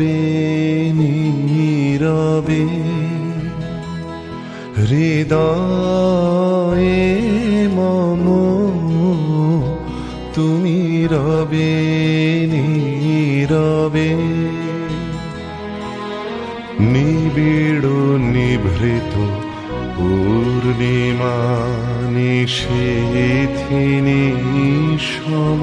নীরবে নীরবে। হৃদয়ে মম তুমি রবে নীরবে। নিবিড় নিভৃত পূর্ণিমা নিষেধিনী সম।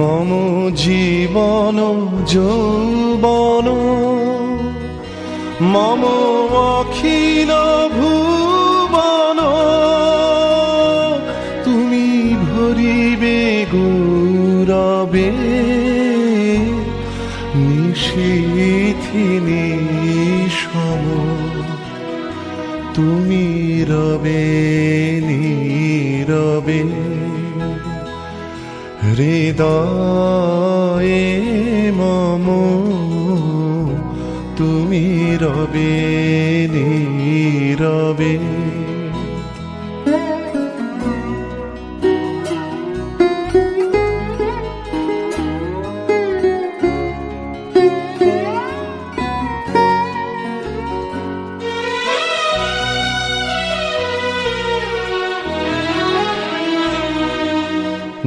মম জীবন যৌবন মম অখিল ভুবন। তুমি ভরিবে গৌরবে নিশীথিনী সম তুমি রবে নীরবে। হৃদয়ে মম তুমি রবে নীরবে।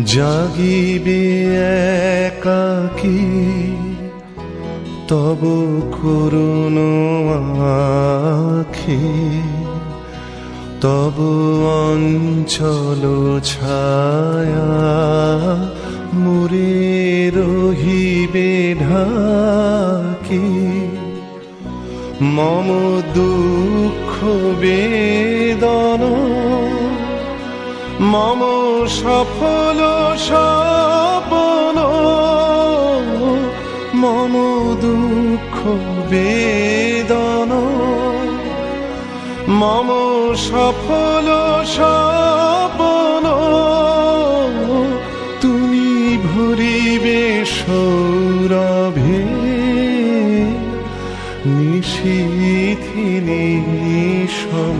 জাগিবে একাকী তব করুণ আখি তব অঞ্চল ছায়া মুরে রহিবে ঢাকি। মম দুঃখ বেদন মম সফল মম দুঃখ বেদন মম সফল সপন তুমি ভরিবে সৌরভে নিশীথিনী সম।